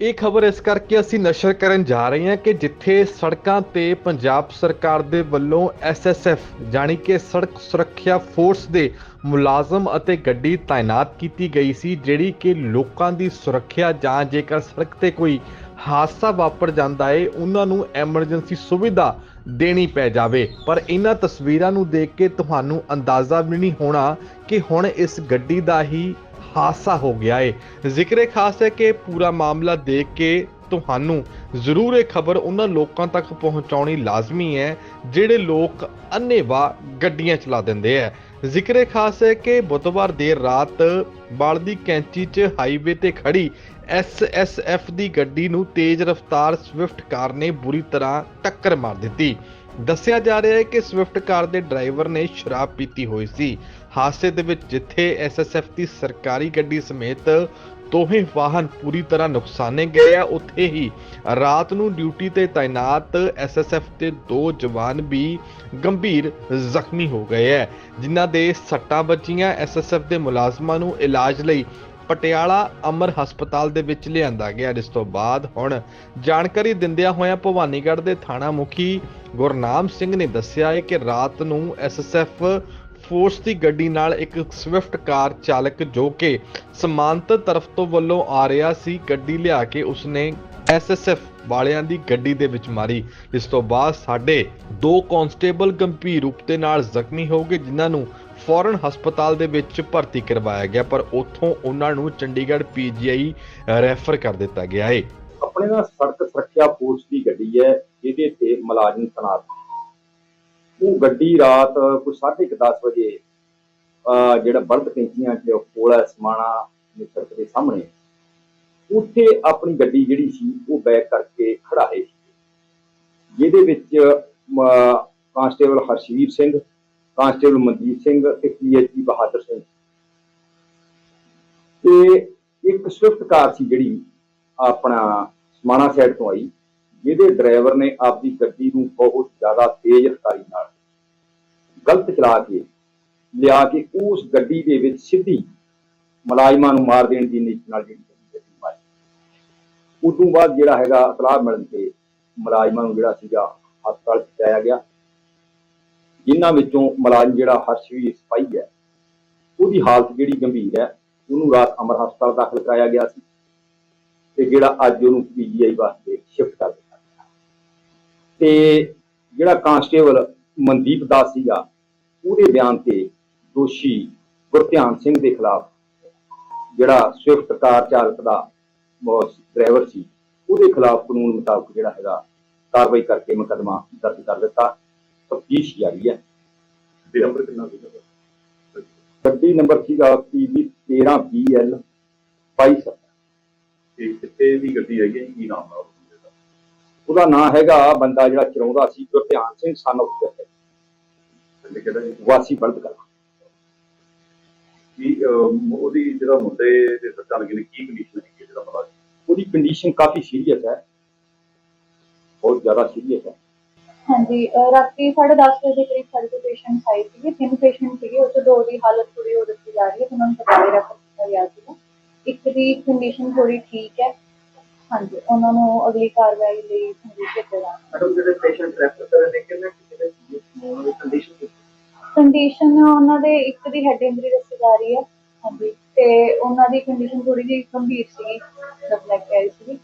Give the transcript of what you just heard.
ਇਹ ਖਬਰ ਇਸ ਕਰਕੇ ਅਸੀਂ ਨਸ਼ਰ ਕਰਨ ਜਾ ਰਹੇ ਹਾਂ ਕਿ ਜਿੱਥੇ ਸੜਕਾਂ ਤੇ ਪੰਜਾਬ ਸਰਕਾਰ ਦੇ ਵੱਲੋਂ ਐਸਐਸਐਫ ਜਾਣੀ ਕਿ ਸੜਕ ਸੁਰੱਖਿਆ ਫੋਰਸ ਦੇ ਮੁਲਾਜ਼ਮ ਅਤੇ ਗੱਡੀ ਤਾਇਨਾਤ ਕੀਤੀ ਗਈ ਸੀ, ਜਿਹੜੀ ਕਿ ਲੋਕਾਂ ਦੀ ਸੁਰੱਖਿਆ ਜਾਂ ਜੇਕਰ ਸੜਕ ਤੇ ਕੋਈ ਹਾਦਸਾ ਵਾਪਰ ਜਾਂਦਾ ਏ, ਉਹਨਾਂ ਨੂੰ ਐਮਰਜੈਂਸੀ ਸੁਵਿਧਾ ਦੇਣੀ ਪੈ ਜਾਵੇ। ਪਰ ਇਹਨਾਂ ਤਸਵੀਰਾਂ ਨੂੰ ਦੇਖ ਕੇ ਤੁਹਾਨੂੰ ਅੰਦਾਜ਼ਾ ਵੀ ਨਹੀਂ ਹੋਣਾ ਕਿ ਹੁਣ ਇਸ ਗੱਡੀ ਦਾ ਹੀ ਹਾਦਸਾ ਹੋ ਗਿਆ ਏ। ਜ਼ਿਕਰੇ ਖਾਸ ਹੈ ਕਿ ਪੂਰਾ ਮਾਮਲਾ ਦੇਖ ਕੇ ਤੁਹਾਨੂੰ ਜ਼ਰੂਰ ਇਹ ਖਬਰ ਉਹਨਾਂ ਲੋਕਾਂ ਤੱਕ ਪਹੁੰਚਾਉਣੀ ਲਾਜ਼ਮੀ ਹੈ, ਜਿਹੜੇ ਲੋਕ ਅੰਨੇਵਾ ਗੱਡੀਆਂ ਚਲਾ ਦਿੰਦੇ ਹੈ ਜ਼ਿਕਰੇ ਖਾਸ ਹੈ ਕਿ ਬੁੱਧਵਾਰ ਦੇਰ ਰਾਤ ਬਾਲਦੀ ਕੈਂਚੀ 'ਚ ਹਾਈਵੇ ਤੇ ਖੜੀ ਐਸਐਸਐਫ ਦੀ ਗੱਡੀ ਨੂੰ ਤੇਜ਼ ਰਫ਼ਤਾਰ ਸਵਿਫਟ ਕਾਰ ਨੇ ਬੁਰੀ ਤਰ੍ਹਾਂ ਟੱਕਰ ਮਾਰ ਦਿੱਤੀ। ਦੱਸਿਆ ਜਾ ਰਿਹਾ ਹੈ ਕਿ ਸਵਿਫਟ ਕਾਰ ਦੇ ਡਰਾਈਵਰ ਨੇ ਸ਼ਰਾਬ ਪੀਤੀ ਹੋਈ ਸੀ। ਹਾਦਸੇ ਦੇ ਵਿੱਚ ਜਿੱਥੇ ਐਸਐਸਐਫ ਦੀ ਸਰਕਾਰੀ ਗੱਡੀ ਸਮੇਤ ਦੋਹੇ ਵਾਹਨ ਪੂਰੀ ਤਰ੍ਹਾਂ ਨੁਕਸਾਨੇ ਗਏ ਆ, ਉੱਥੇ ਹੀ ਰਾਤ ਨੂੰ ਡਿਊਟੀ ਤੇ ਤਾਇਨਾਤ ਐਸਐਸਐਫ ਦੇ ਦੋ ਜਵਾਨ ਵੀ ਗੰਭੀਰ ਜ਼ਖਮੀ ਹੋ ਗਏ ਹੈ ਜਿਨ੍ਹਾਂ ਦੇ ਸੱਟਾਂ ਵੱਜੀਆਂ। ਐਸਐਸਐਫ ਦੇ ਮੁਲਾਜ਼ਮਾਂ ਨੂੰ ਇਲਾਜ ਲਈ ਪਟਿਆਲਾ ਅਮਰ ਹਸਪਤਾਲ ਦੇ ਵਿੱਚ ਲਿਆਂਦਾ ਗਿਆ। ਜਿਸ ਤੋਂ ਬਾਅਦ ਹੁਣ ਜਾਣਕਾਰੀ ਦਿੰਦਿਆਂ ਹੋਇਆਂ ਭਵਾਨੀਗੜ੍ਹ ਦੇ ਥਾਣਾ ਮੁਖੀ ਗੁਰਨਾਮ ਸਿੰਘ ਨੇ ਦੱਸਿਆ ਹੈ ਕਿ ਰਾਤ ਨੂੰ ਐਸਐਸਐਫ ਫੋਰਸ ਦੀ ਗੱਡੀ ਨਾਲ ਇੱਕ ਸਵਿਫਟ ਕਾਰ ਚਾਲਕ ਜੋ ਕਿ ਸਮਾਂਤਰ ਤਰਫ ਤੋਂ ਵੱਲੋਂ ਆ ਰਿਹਾ ਸੀ, ਗੱਡੀ ਲਿਆ ਕੇ ਉਸਨੇ ਐਸਐਸਐਫ ਵਾਲਿਆਂ ਦੀ ਗੱਡੀ ਦੇ ਵਿੱਚ ਮਾਰੀ। ਇਸ ਤੋਂ ਬਾਅਦ ਸਾਡੇ ਦੋ ਕਾਂਸਟੇਬਲ ਗੰਭੀਰ ਰੂਪ ਦੇ ਨਾਲ ਜ਼ਖਮੀ ਹੋ ਗਏ, ਜਿਨ੍ਹਾਂ ਨੂੰ ਫੌਰਨ ਹਸਪਤਾਲ ਦੇ ਵਿੱਚ ਭਰਤੀ ਕਰਵਾਇਆ ਗਿਆ, ਪਰ ਉੱਥੋਂ ਉਹਨਾਂ ਨੂੰ ਚੰਡੀਗੜ੍ਹ ਪੀਜੀਆਈ ਰੈਫਰ ਕਰ ਦਿੱਤਾ ਗਿਆ ਹੈ ਆਪਣੇ ਨਾਲ ਸੜਕ ਸੁਰੱਖਿਆ ਫੋਰਸ ਦੀ ਗੱਡੀ ਹੈ, ਜਿਹਦੇ ਤੇ ਮੁਲਾਜ਼ਮ ਤੈਨਾਤ ਉਹ ਗੱਡੀ ਰਾਤ ਕੋਈ 10:30 ਵਜੇ ਅਹ ਜਿਹੜਾ ਬਲਦ ਕੈਂਚੀਆਂ ਚ ਕੋਲ ਸਮਾਣਾ ਦੀ ਸੜਕ ਦੇ ਸਾਹਮਣੇ। ਉੱਥੇ ਆਪਣੀ ਗੱਡੀ ਜਿਹੜੀ ਸੀ, ਉਹ ਬੈਕ ਕਰਕੇ ਖੜਾਏ ਸੀ। ਜਿਹਦੇ ਵਿੱਚ ਕਾਂਸਟੇਬਲ ਹਰਸ਼ੀਰ ਸਿੰਘ ਕਾਂਸਟੇਬਲ ਮਨਜੀਤ ਸਿੰਘ ਤੇ ਪੀਐਚਪੀ ਬਹਾਦਰ ਸਿੰਘ। ਤੇ ਇੱਕ ਸਵਿਫਟ ਕਾਰ ਸੀ ਜਿਹੜੀ ਆਪਣਾ ਸਮਾਣਾ ਸਾਈਡ ਤੋਂ ਆਈ, ਜਿਹਦੇ ਡਰਾਈਵਰ ਨੇ ਆਪਦੀ ਗੱਡੀ ਨੂੰ ਬਹੁਤ ਜ਼ਿਆਦਾ ਤੇਜ਼ ਰਫ਼ਤਾਰੀ ਨਾਲ ਗਲਤ ਚਲਾ ਕੇ, ਲਿਆ ਕੇ ਉਸ ਗੱਡੀ ਦੇ ਵਿੱਚ ਸਿੱਧੀ ਮੁਲਾਜ਼ਮਾਂ ਨੂੰ ਮਾਰ ਦੇਣ ਦੀ ਨੀਤ ਨਾਲ ਜਿਹੜੀ ਗੱਡੀ ਮਾਰੀ। ਉਦੋਂ ਬਾਅਦ ਜਿਹੜਾ ਹੈਗਾ ਇਤਲਾਹ ਮਿਲਣ ਤੇ ਮੁਲਾਜ਼ਮਾਂ ਨੂੰ ਜਿਹੜਾ ਸੀਗਾ ਹਸਪਤਾਲ ਪਹੁੰਚਾਇਆ ਗਿਆ। ਜਿਨ੍ਹਾਂ ਵਿੱਚੋਂ ਮੁਲਾਜ਼ਮ ਜਿਹੜਾ ਹਰਸ਼ਵੀਰ ਸਿਪਾਹੀ ਹੈ, ਉਹਦੀ ਹਾਲਤ ਜਿਹੜੀ ਗੰਭੀਰ ਹੈ, ਉਹਨੂੰ ਰਾਤ ਅਮਰ ਹਸਪਤਾਲ ਦਾਖਲ ਕਰਾਇਆ ਗਿਆ ਸੀ ਤੇ ਜਿਹੜਾ ਅੱਜ ਉਹਨੂੰ ਪੀਜੀਆਈ ਵਾਸਤੇ ਸ਼ਿਫਟ ਕਰ ਦਿੱਤਾ ਗਿਆ। ਤੇ ਜਿਹੜਾ ਕਾਂਸਟੇਬਲ ਮਨਦੀਪ ਦਾਸ ਸੀਗਾ, ਉਹਦੇ ਬਿਆਨ ਤੇ ਦੋਸ਼ੀ ਗੁਰਧਿਆਨ ਸਿੰਘ ਦੇ ਖਿਲਾਫ ਜਿਹੜਾ ਸਵਿਫਟ ਕਾਰ ਚਾਲਕ ਦਾ ਡਰਾਈਵਰ ਸੀ, ਉਹਦੇ ਖਿਲਾਫ ਕਾਨੂੰਨ ਮੁਤਾਬਕ ਜਿਹੜਾ ਹੈਗਾ ਕਾਰਵਾਈ ਕਰਕੇ ਮੁਕੱਦਮਾ ਦਰਜ ਕਰ ਦਿੱਤਾ। ਤਫਤੀਸ਼ ਜਾਰੀ ਹੈ। ਤੇ ਨੰਬਰ ਕਿੰਨਾ ਸੀਗਾ ਗੱਡੀ ਨੰਬਰ ਸੀਗਾ PB 13BL 22 ਤੇ ਕਿੱਥੇ ਦੀ ਗੱਡੀ ਹੈਗੀ ਕੀ ਨਾਮ ਹੈ ਉਹਦਾ ਨਾਮ ਹੈਗਾ ਬੰਦਾ ਜਿਹੜਾ ਚਲਾਉਂਦਾ ਸੀ ਗੁਰਧਿਆਨ ਸਿੰਘ ਸਨ ਜੀ? ਵਾਸੀ ਬਲਦ ਕਲਾਂ ਕੀ ਅਮ, ਉਹਦੀ ਜਿਹੜਾ ਮੁੰਡੇ ਦੇ ਸੱਟਾਂ ਲੱਗੀਆਂ ਨੇ ਕੀ ਕੰਡੀਸ਼ਨ ਹੈ ਜਿਹੜਾ ਮਲਾਜ ਉਹਦੀ ਕੰਡੀਸ਼ਨ ਕਾਫੀ ਸੀਰੀਅਸ ਹੈ। ਬਹੁਤ ਜ਼ਿਆਦਾ ਸੀਰੀਅਸ ਹੈ। ਹਾਂਜੀ ਅਹ ਰਾਤੀ 10:30 ਵਜੇ ਦੇ ਕਰੀਬ ਸਾਡੇ ਕੋਲ ਪੇਸ਼ੈਂਟ ਆਏ ਸੀਗੇ ਤਿੰਨ ਪੇਸ਼ੈਂਟ ਸੀਗੇ ਉਹ 'ਚੋਂ ਦੋ ਦੀ ਹਾਲਤ ਥੋੜੀ ਹੋ ਦੱਸੀ ਜਾ ਰਹੀ ਹੈ ਉਹਨਾਂ ਨੂੰ ਪਟਿਆਲੇ ਰੈਫਰ ਕੀਤਾ ਗਿਆ ਸੀਗਾ। ਇੱਕ ਦੀ ਕੰਡੀਸ਼ਨ ਥੋੜੀ ਠੀਕ ਹੈ ਹਾਂਜੀ ਉਹਨਾਂ ਨੂੰ ਅਗਲੀ ਕਾਰਵਾਈ ਲਈ ਸੰਦੇਸ਼ ਦਿੱਤਾ ਮੈਡਮ ਜਿਹੜੇ ਪੇਸ਼ੈਂਟ ਰੈਫਰ ਕਰਨ ਕਿੰਨੇ ਕਿੰਨੇ ਕੰਡੀਸ਼ਨ ਕੰਡੀਸ਼ਨ ਉਹਨਾਂ ਦੇ ਇੱਕ ਦੀ ਹੈਡ ਇੰਜਰੀ ਦੱਸੀ ਜਾ ਰਹੀ ਹੈ ਹਾਂਜੀ ਤੇ ਉਹਨਾਂ ਦੀ ਕੰਡੀਸ਼ਨ ਥੋੜੀ ਜਿਹੀ ਗੰਭੀਰ ਸੀਗੀ ਜਦ ਲੈ ਕੇ ਆਈ ਸੀ